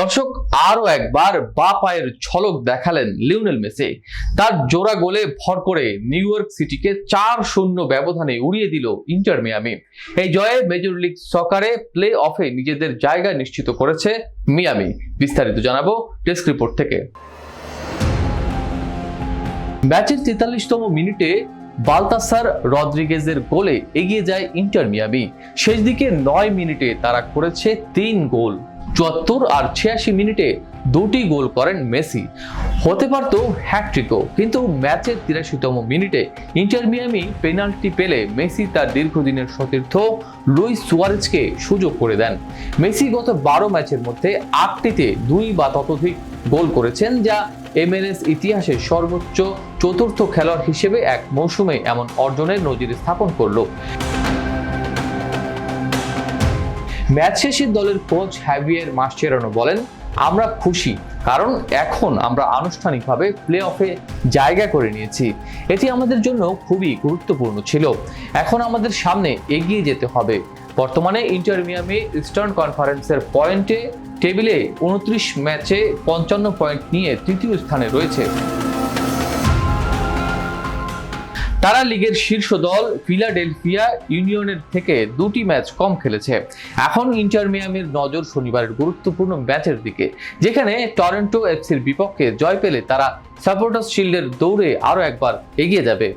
দর্শক আরও একবার বা পায়ের ঝলক দেখালেন লিওনেল মেসি। তার জোড়া গোলে ভর করে নিউ ইয়র্ক সিটিকে চার শূন্য ব্যবধানে উড়িয়ে দিল ইন্টার মিয়ামি। এই জয়ে মেজর লিগ সকারে প্লে অফে নিজেদের জায়গা নিশ্চিত করেছে মিয়ামি। বিস্তারিত জানাব ডেস্ক রিপোর্ট থেকে। ম্যাচের তেতাল্লিশতম মিনিটে বালতাসার রদ্রিগেজের গোলে এগিয়ে যায় ইন্টার মিয়ামি। শেষ দিকে নয় মিনিটে তারা করেছে তিন গোল। চুয়াত্তর আর ছিয়াশি মিনিটে দুটি গোল করেন মেসি। হতে পারত হ্যাট্রিকও কিন্তু ম্যাচের তিরাশিতম মিনিটে ইন্টার মিয়ামি পেনাল্টি পেলে মেসি তার দীর্ঘদিনের সতীর্থ লুইস সুয়ারেজকে সুযোগ করে দেন। মেসি গত বারো ম্যাচের মধ্যে আটটিতে দুই বা ততোধিক গোল করেছেন, যা এমএলএস ইতিহাসে সর্বোচ্চ চতুর্থ খেলোয়াড় হিসেবে এক মৌসুমে এমন অর্জনের নজির স্থাপন করল। ম্যাচ শেষে দলের কোচ হ্যাভিয়ার মাস্টেরানো বলেন, আমরা খুশি, কারণ এখন আমরা আনুষ্ঠানিকভাবে প্লে অফে জায়গা করে নিয়েছি। এটি আমাদের জন্য খুবই গুরুত্বপূর্ণ ছিল। এখন আমাদের সামনে এগিয়ে যেতে হবে। বর্তমানে ইন্টার মিয়ামি ইস্টার্ন কনফারেন্সের পয়েন্টে টেবিলে উনত্রিশ ম্যাচে পঞ্চান্ন পয়েন্ট নিয়ে তৃতীয় স্থানে রয়েছে। তারা লিগের শীর্ষ দল ফিলাডেলফিয়া ইউনিয়নের থেকে দুটি ম্যাচ কম খেলেছে। এখন ইন্টার মিয়ামির নজর শনিবারের গুরুত্বপূর্ণ ম্যাচের দিকে, যেখানে টরেন্টো এফসির বিপক্ষে জয় পেলে তারা সাপোর্টার্স শিল্ডের দৌড়ে আরও একবার এগিয়ে যাবে।